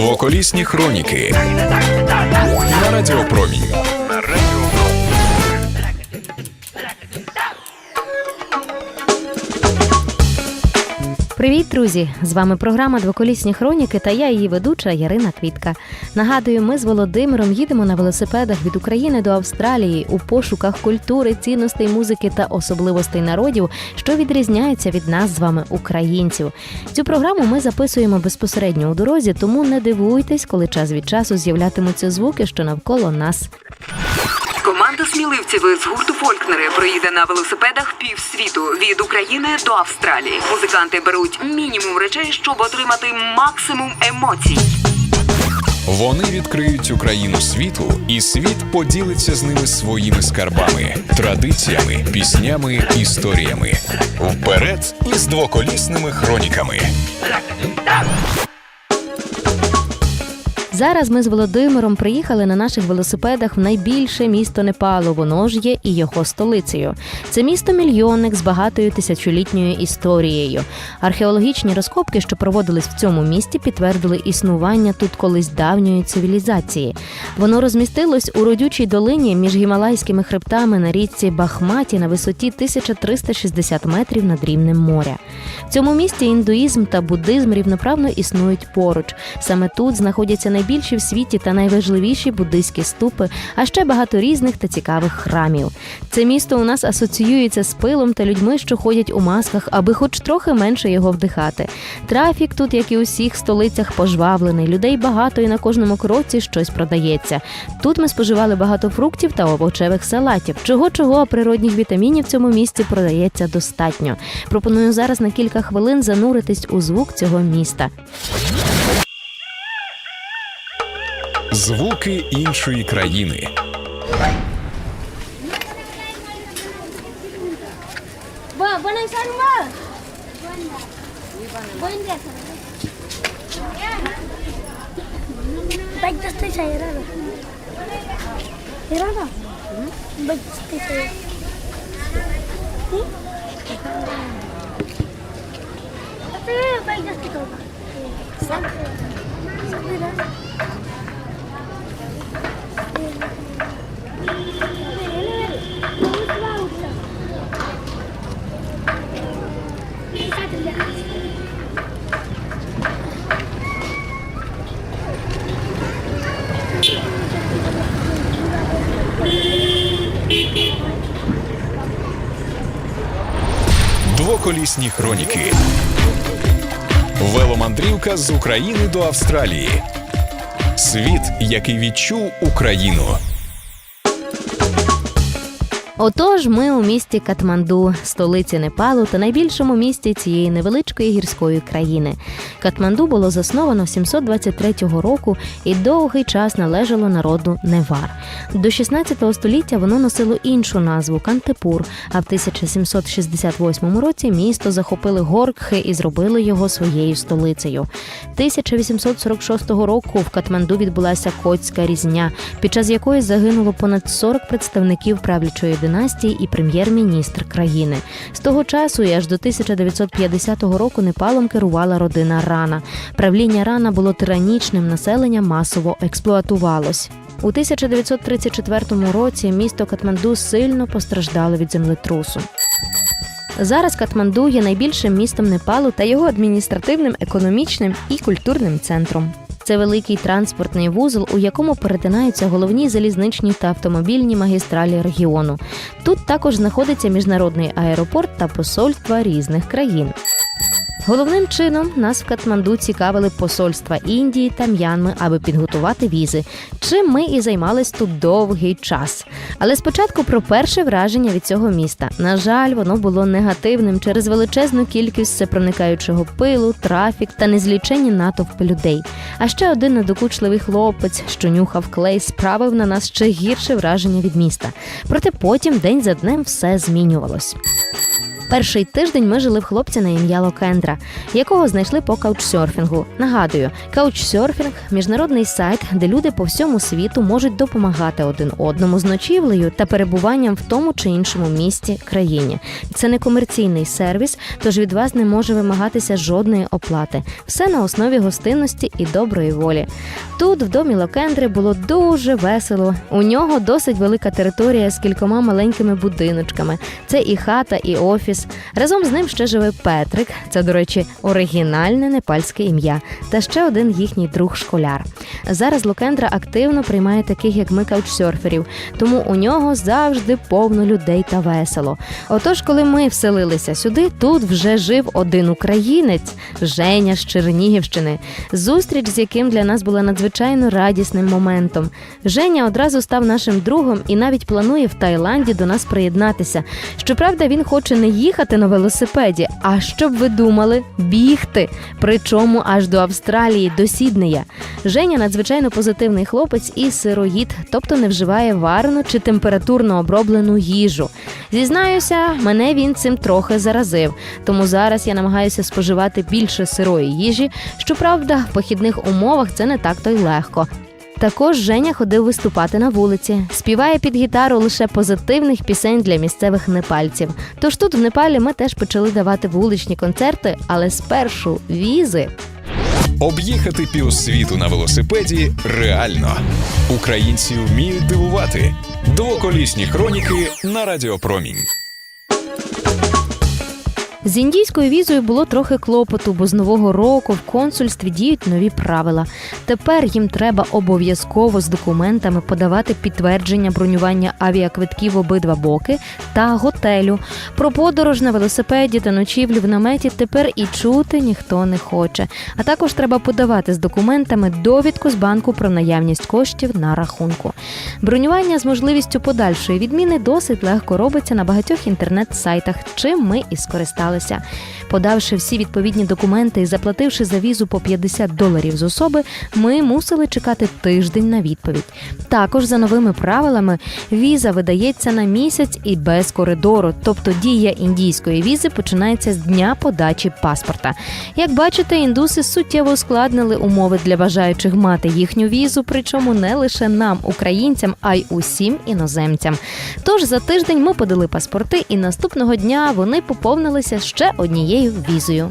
Двоколісні хроніки на Радіопромінь. Привіт, друзі! З вами програма Двоколісні хроніки та я її ведуча Ярина Квітка. Нагадую, ми з Володимиром їдемо на велосипедах від України до Австралії у пошуках культури, цінностей, музики та особливостей народів, що відрізняються від нас з вами, українців. Цю програму ми записуємо безпосередньо у дорозі, тому не дивуйтесь, коли час від часу з'являтимуться звуки, що навколо нас. Команда сміливців з гурту Фолькнери приїде на велосипедах півсвіту від України до Австралії. Музиканти беруть мінімум речей, щоб отримати максимум емоцій. Вони відкриють Україну світу, і світ поділиться з ними своїми скарбами, традиціями, піснями, історіями. Вперед із двоколісними хроніками. Зараз ми з Володимиром приїхали на наших велосипедах в найбільше місто Непалу. Воно ж є і його столицею. Це місто мільйонник з багатою тисячолітньою історією. Археологічні розкопки, що проводились в цьому місті, підтвердили існування тут колись давньої цивілізації. Воно розмістилось у родючій долині між гімалайськими хребтами на річці Бахматі на висоті 1360 метрів над рівнем моря. В цьому місті індуїзм та буддизм рівноправно існують поруч. Саме тут знаходяться найбільші в світі та найважливіші буддийські ступи, а ще багато різних та цікавих храмів. Це місто у нас асоціюється з пилом та людьми, що ходять у масках, аби хоч трохи менше його вдихати. Трафік тут, як і у всіх столицях, пожвавлений. Людей багато і на кожному кроці щось продається. Тут ми споживали багато фруктів та овочевих салатів. Чого чого а природних вітамінів в цьому місці продається достатньо. Пропоную зараз на кілька хвилин зануритись у звук цього міста. Звуки іншої країни. Ba, banang Двоколісні хроніки. Веломандрівка з України до Австралії. Світ, який відчув Україну. Отож, ми у місті Катманду, столиці Непалу та найбільшому місті цієї невеличкої гірської країни. Катманду було засновано 723 року і довгий час належало народу Невар. До 16 століття воно носило іншу назву Кантепур. А в 1768 році місто захопили горкхи і зробили його своєю столицею. 1846 року в Катманду відбулася Котська різня, під час якої загинуло понад 40 представників правлячої династії і прем'єр-міністр країни. З того часу і аж до 1950 року Непалом керувала родина Рана. Правління Рана було тиранічним, населення масово експлуатувалось. У 1934 році місто Катманду сильно постраждало від землетрусу. Зараз Катманду є найбільшим містом Непалу та його адміністративним, економічним і культурним центром. Це великий транспортний вузол, у якому перетинаються головні залізничні та автомобільні магістралі регіону. Тут також знаходиться міжнародний аеропорт та посольства різних країн. Головним чином нас в Катманду цікавили посольства Індії та М'янми, аби підготувати візи. Чим ми і займались тут довгий час. Але спочатку про перше враження від цього міста. На жаль, воно було негативним через величезну кількість всепроникаючого пилу, трафік та незліченні натовпи людей. А ще один надокучливий хлопець, що нюхав клей, справив на нас ще гірше враження від міста. Проте потім день за днем все змінювалось. Перший тиждень ми жили в хлопця на ім'я Локендра, якого знайшли по каучсерфінгу. Нагадую, каучсерфінг міжнародний сайт, де люди по всьому світу можуть допомагати один одному з ночівлею та перебуванням в тому чи іншому місті країні. Це не комерційний сервіс, тож від вас не може вимагатися жодної оплати. Все на основі гостинності і доброї волі. Тут, в домі Локендри, було дуже весело. У нього досить велика територія з кількома маленькими будиночками. Це і хата, і офіс. Разом з ним ще живе Петрик. Це, до речі, оригінальне непальське ім'я. Та ще один їхній друг школяр. Зараз Локендра активно приймає таких, як ми, каучсерферів, тому у нього завжди повно людей та весело. Отож, коли ми вселилися сюди, тут вже жив один українець Женя з Чернігівщини, зустріч з яким для нас була надзвичайно радісним моментом. Женя одразу став нашим другом і навіть планує в Таїланді до нас приєднатися. Щоправда, він хоче не їхати на велосипеді, а щоб ви думали, бігти. Причому аж до Австралії, до Сіднея. Женя надзвичайно позитивний хлопець і сироїд, тобто не вживає варену чи температурно оброблену їжу. Зізнаюся, мене він цим трохи заразив, тому зараз я намагаюся споживати більше сирої їжі. Щоправда, в похідних умовах це не так то й легко. Також Женя ходив виступати на вулиці, співає під гітару лише позитивних пісень для місцевих непальців. Тож тут в Непалі ми теж почали давати вуличні концерти, але спершу візи. Об'їхати півсвіту на велосипеді реально. Українці вміють дивувати. Двоколісні хроніки на Радіопромінь. З індійською візою було трохи клопоту, бо з нового року в консульстві діють нові правила. Тепер їм треба обов'язково з документами подавати підтвердження бронювання авіаквитків обидва боки та готелю. Про подорож на велосипеді та ночівлю в наметі тепер і чути ніхто не хоче. А також треба подавати з документами довідку з банку про наявність коштів на рахунку. Бронювання з можливістю подальшої відміни досить легко робиться на багатьох інтернет-сайтах, чим ми і скористалися. Подавши всі відповідні документи і заплативши за візу по 50 доларів з особи, ми мусили чекати тиждень на відповідь. Також за новими правилами віза видається на місяць і без коридору, тобто дія індійської візи починається з дня подачі паспорта. Як бачите, індуси суттєво ускладнили умови для бажаючих мати їхню візу, причому не лише нам, українцям, а й усім іноземцям. Тож за тиждень ми подали паспорти, і наступного дня вони поповнилися ще однією візою.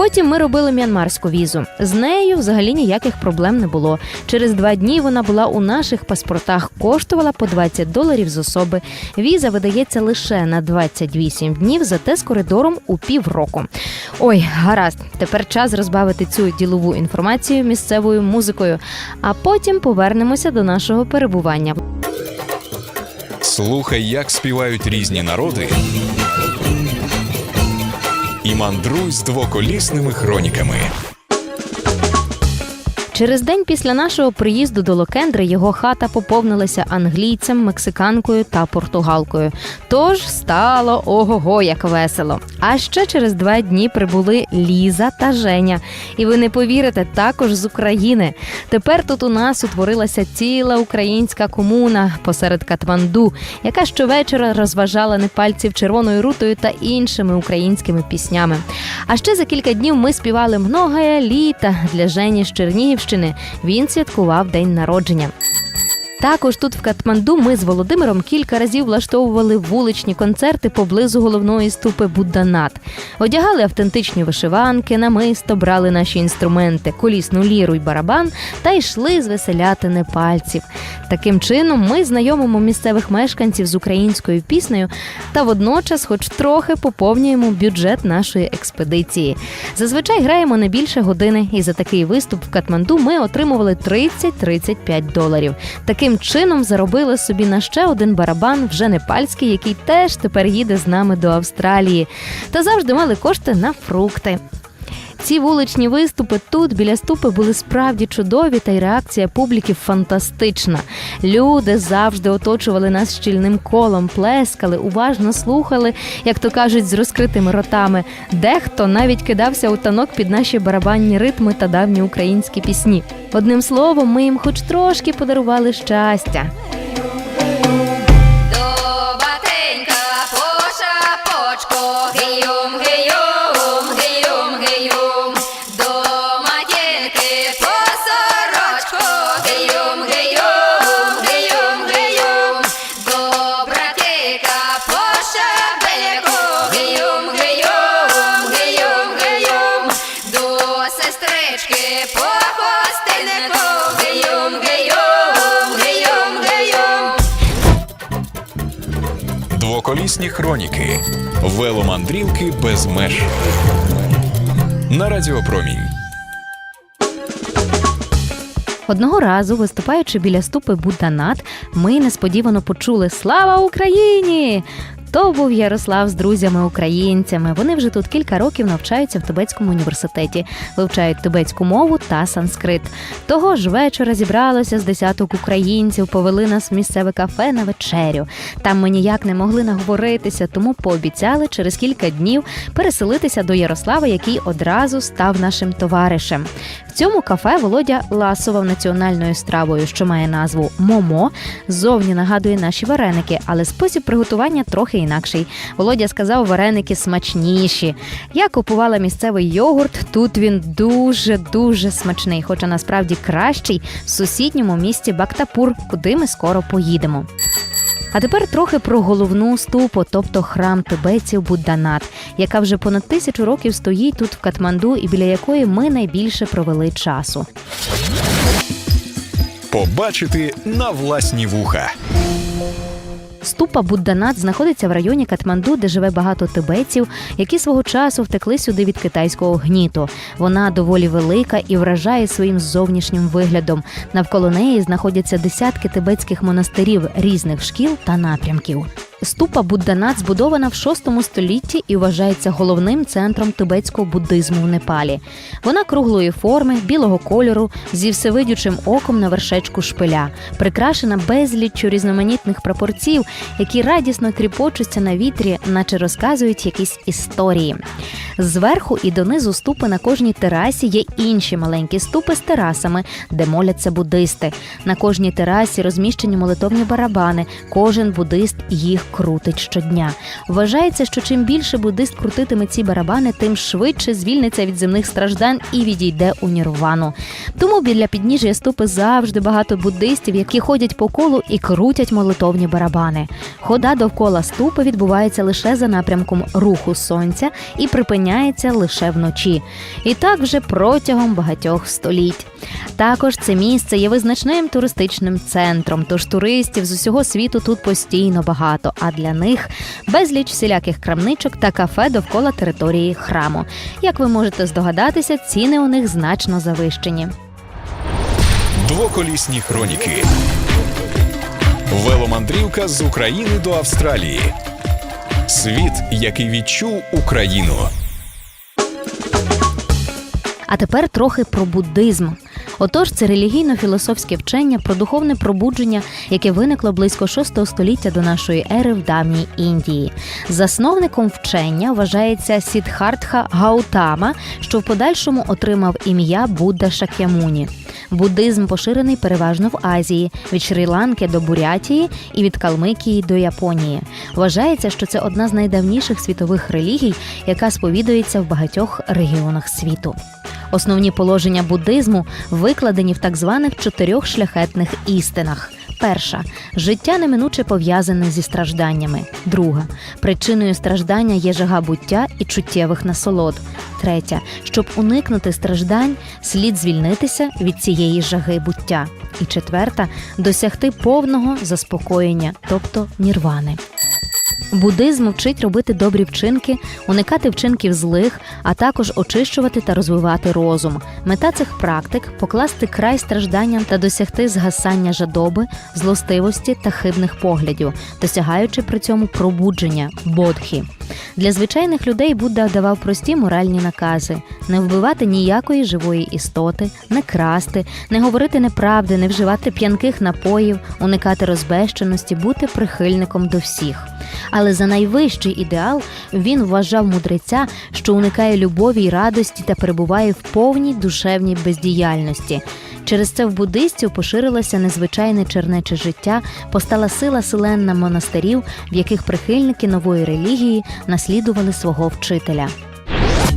Потім ми робили м'янмарську візу. З нею взагалі ніяких проблем не було. Через два дні вона була у наших паспортах, коштувала по 20 доларів з особи. Віза видається лише на 28 днів, зате з коридором у півроку. Ой, гаразд, тепер час розбавити цю ділову інформацію місцевою музикою, а потім повернемося до нашого перебування. Слухай, як співають різні народи. І мандруй з двоколісними хроніками. Через день після нашого приїзду до Локендри його хата поповнилася англійцем, мексиканкою та португалкою. Тож стало ого-го, як весело. А ще через два дні прибули Ліза та Женя. І ви не повірите, також з України. Тепер тут у нас утворилася ціла українська комуна посеред Катманду, яка щовечора розважала непальців червоною рутою та іншими українськими піснями. А ще за кілька днів ми співали многое літа для Жені з Чернігівщини. Він святкував день народження. Також тут в Катманду ми з Володимиром кілька разів влаштовували вуличні концерти поблизу головної ступи Будданат. Одягали автентичні вишиванки, намисто, брали наші інструменти, колісну ліру й барабан та йшли звеселяти непальців. Таким чином ми знайомимо місцевих мешканців з українською піснею та водночас, хоч трохи поповнюємо бюджет нашої експедиції. Зазвичай граємо не більше години, і за такий виступ в Катманду ми отримували 30-35 доларів. Таким чином заробили собі на ще один барабан, вже непальський, який теж тепер їде з нами до Австралії. Та завжди мали кошти на фрукти. Ці вуличні виступи тут біля ступи були справді чудові, та й реакція публіки фантастична. Люди завжди оточували нас щільним колом, плескали, уважно слухали, як то кажуть, з розкритими ротами. Дехто навіть кидався у танок під наші барабанні ритми та давні українські пісні. Одним словом, ми їм хоч трошки подарували щастя. Двоколісні хроніки. Веломандрівки без меж. На Радіопромінь. Одного разу, виступаючи біля ступи Буданат, ми несподівано почули Слава Україні! То був Ярослав з друзями-українцями. Вони вже тут кілька років навчаються в Тибетському університеті, вивчають тибетську мову та санскрит. Того ж вечора зібралося з десяток українців, повели нас в місцеве кафе на вечерю. Там ми ніяк не могли наговоритися, тому пообіцяли через кілька днів переселитися до Ярослава, який одразу став нашим товаришем. В цьому кафе Володя ласував національною стравою, що має назву Момо. Зовні нагадує наші вареники, але спосіб приготування трохи інакший. Володя сказав, вареники смачніші. Я купувала місцевий йогурт. Тут він дуже дуже смачний, хоча насправді кращий в сусідньому місті Бактапур, куди ми скоро поїдемо. А тепер трохи про головну ступу, тобто храм тибетців Будданат, яка вже понад тисячу років стоїть тут в Катманду і біля якої ми найбільше провели часу. Побачити на власні вуха. Ступа Будданат знаходиться в районі Катманду, де живе багато тибетців, які свого часу втекли сюди від китайського гніту. Вона доволі велика і вражає своїм зовнішнім виглядом. Навколо неї знаходяться десятки тибетських монастирів різних шкіл та напрямків. Ступа Будданат збудована в VI столітті і вважається головним центром тибетського буддизму в Непалі. Вона круглої форми, білого кольору, зі всевидючим оком на вершечку шпиля, прикрашена безліччю різноманітних прапорців, які радісно тріпочуться на вітрі, наче розказують якісь історії. Зверху і донизу ступи на кожній терасі є інші маленькі ступи з терасами, де моляться буддисти. На кожній терасі розміщені молитовні барабани. Кожен буддист їх крутить щодня. Вважається, що чим більше буддист крутитиме ці барабани, тим швидше звільниться від земних страждань і відійде у нірвану. Тому біля підніжжя ступи завжди багато буддистів, які ходять по колу і крутять молитовні барабани. Хода довкола ступи відбувається лише за напрямком руху сонця і припиняється лише вночі. І так вже протягом багатьох століть. Також це місце є визначним туристичним центром, тож туристів з усього світу тут постійно багато, а для них безліч всіляких крамничок та кафе довкола території храму. Як ви можете здогадатися, ціни у них значно завищені. Двоколісні хроніки. Веломандрівка з України до Австралії. Світ, який відчув Україну. А тепер трохи про буддизм. Отож, це релігійно-філософське вчення про духовне пробудження, яке виникло близько 6 століття до нашої ери в давній Індії. Засновником вчення вважається Сідхартха Гаутама, що в подальшому отримав ім'я Будда Шакямуні. Буддизм поширений переважно в Азії від Шрі-Ланки до Бурятії і від Калмикії до Японії. Вважається, що це одна з найдавніших світових релігій, яка сповідується в багатьох регіонах світу. Основні положення буддизму викладені в так званих чотирьох шляхетних істинах. Перша життя неминуче пов'язане зі стражданнями. Друга причиною страждання є жага буття і чуттєвих насолод. Третя щоб уникнути страждань, слід звільнитися від цієї жаги буття. І четверта досягти повного заспокоєння, тобто нірвани. Буддизм вчить робити добрі вчинки, уникати вчинків злих, а також очищувати та розвивати розум. Мета цих практик покласти край стражданням та досягти згасання жадоби, злостивості та хибних поглядів, досягаючи при цьому пробудження бодхі. Для звичайних людей Будда давав прості моральні накази: не вбивати ніякої живої істоти, не красти, не говорити неправди, не вживати п'янких напоїв, уникати розбещеності, бути прихильником до всіх. Але за найвищий ідеал він вважав мудреця, що уникає любові й радості та перебуває в повній душевній бездіяльності. Через це в буддистів поширилося незвичайне чернече життя, постала сила селенна монастирів, в яких прихильники нової релігії наслідували свого вчителя.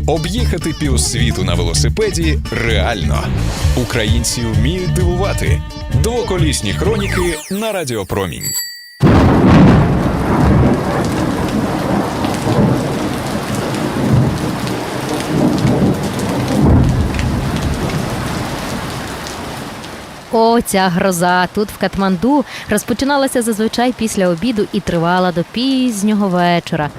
Об'їхати півсвіту на велосипеді реально. Українці вміють дивувати. Двоколісні хроніки на Радіопромінь. О, ця гроза тут в Катманду розпочиналася зазвичай після обіду і тривала до пізнього вечора.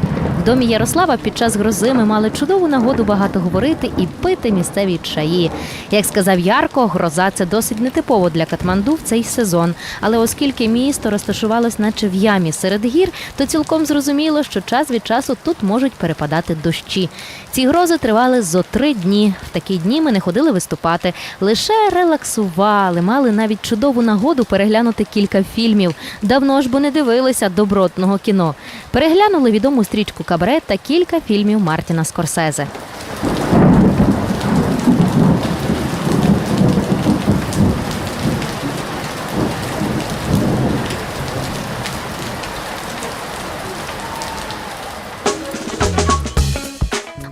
Домі Ярослава під час грози ми мали чудову нагоду багато говорити і пити місцеві чаї. Як сказав Ярко, гроза це досить нетипово для Катманду в цей сезон. Але оскільки місто розташувалось наче в ямі серед гір, то цілком зрозуміло, що час від часу тут можуть перепадати дощі. Ці грози тривали зо три дні. В такі дні ми не ходили виступати, лише релаксували, мали навіть чудову нагоду переглянути кілька фільмів. Давно ж бо не дивилися добротного кіно. Переглянули відому стрічку Кабре та кілька фільмів Мартіна Скорсезе.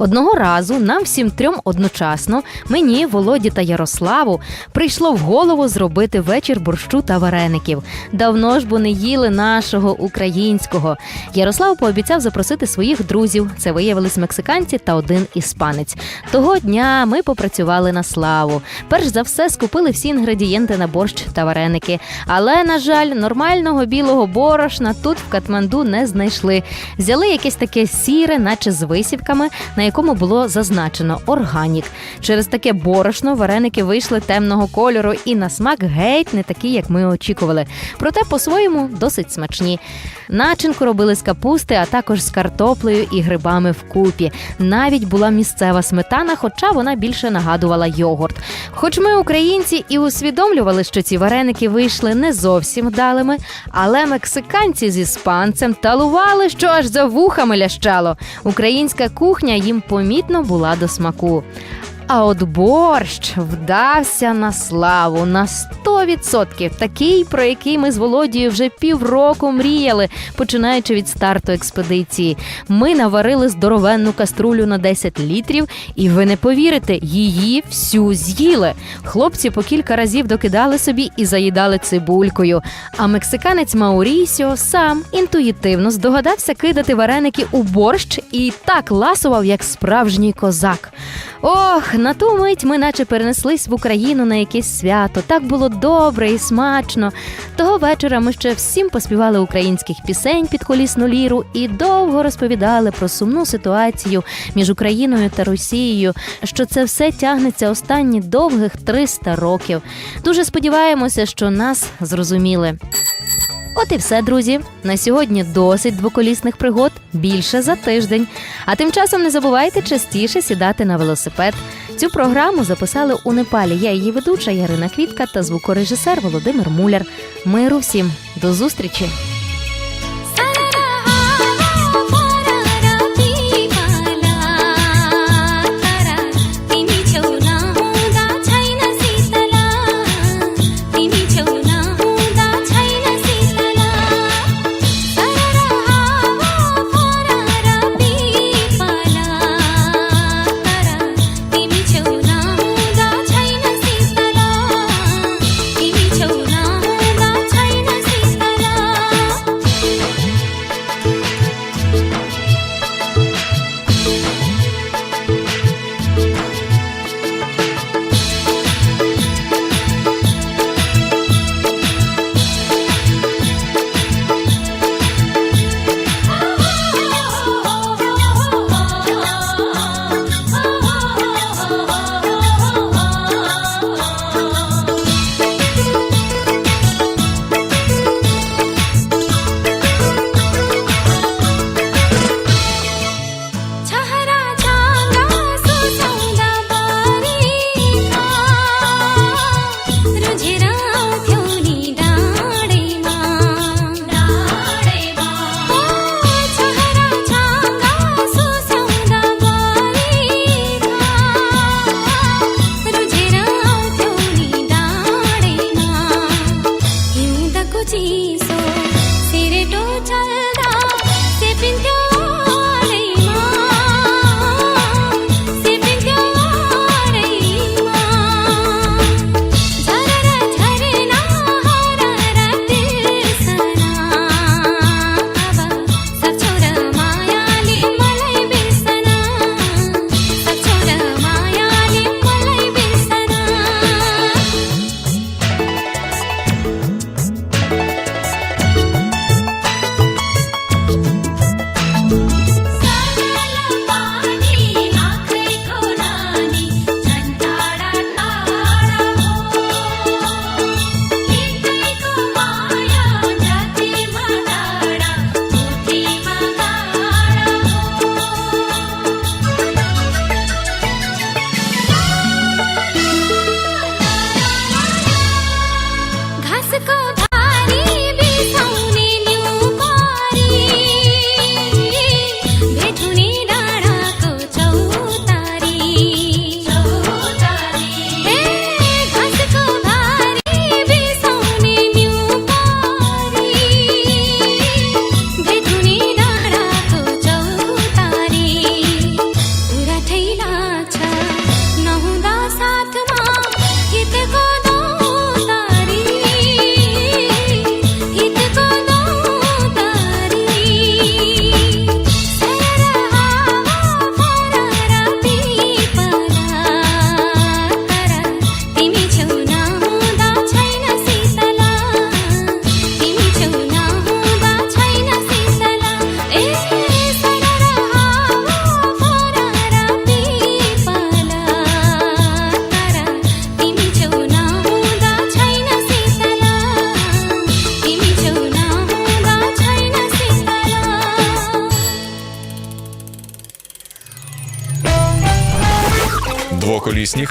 Одного разу нам всім трьом одночасно, мені, Володі та Ярославу, прийшло в голову зробити вечір борщу та вареників. Давно ж бо не їли нашого українського. Ярослав пообіцяв запросити своїх друзів. Це виявились мексиканці та один іспанець. Того дня ми попрацювали на славу. Перш за все скупили всі інгредієнти на борщ та вареники. Але, на жаль, нормального білого борошна тут в Катманду не знайшли. Взяли якесь таке сіре, наче з висівками, на якому було зазначено органік. Через таке борошно вареники вийшли темного кольору і на смак геть не такі, як ми очікували. Проте по-своєму досить смачні. Начинку робили з капусти, а також з картоплею і грибами вкупі. Навіть була місцева сметана, хоча вона більше нагадувала йогурт. Хоч ми, українці, і усвідомлювали, що ці вареники вийшли не зовсім вдалими, але мексиканці з іспанцем талували, що аж за вухами лящало. Українська кухня їм помітно була до смаку. А от борщ вдався на славу на 100%. Такий, про який ми з Володією вже півроку мріяли, починаючи від старту експедиції. Ми наварили здоровенну каструлю на 10 літрів, і ви не повірите, її всю з'їли. Хлопці по кілька разів докидали собі і заїдали цибулькою. А мексиканець Маурісіо сам інтуїтивно здогадався кидати вареники у борщ і так ласував, як справжній козак. Ох, на ту мить ми наче перенеслись в Україну на якесь свято. Так було добре і смачно. Того вечора ми ще всім поспівали українських пісень під колісну ліру і довго розповідали про сумну ситуацію між Україною та Росією, що це все тягнеться останні довгих 300 років. Дуже сподіваємося, що нас зрозуміли. От і все, друзі. На сьогодні досить двоколісних пригод більше за тиждень. А тим часом не забувайте частіше сідати на велосипед. Цю програму записали у Непалі. Я її ведуча Ярина Квітка та звукорежисер Володимир Муляр. Миру всім до зустрічі!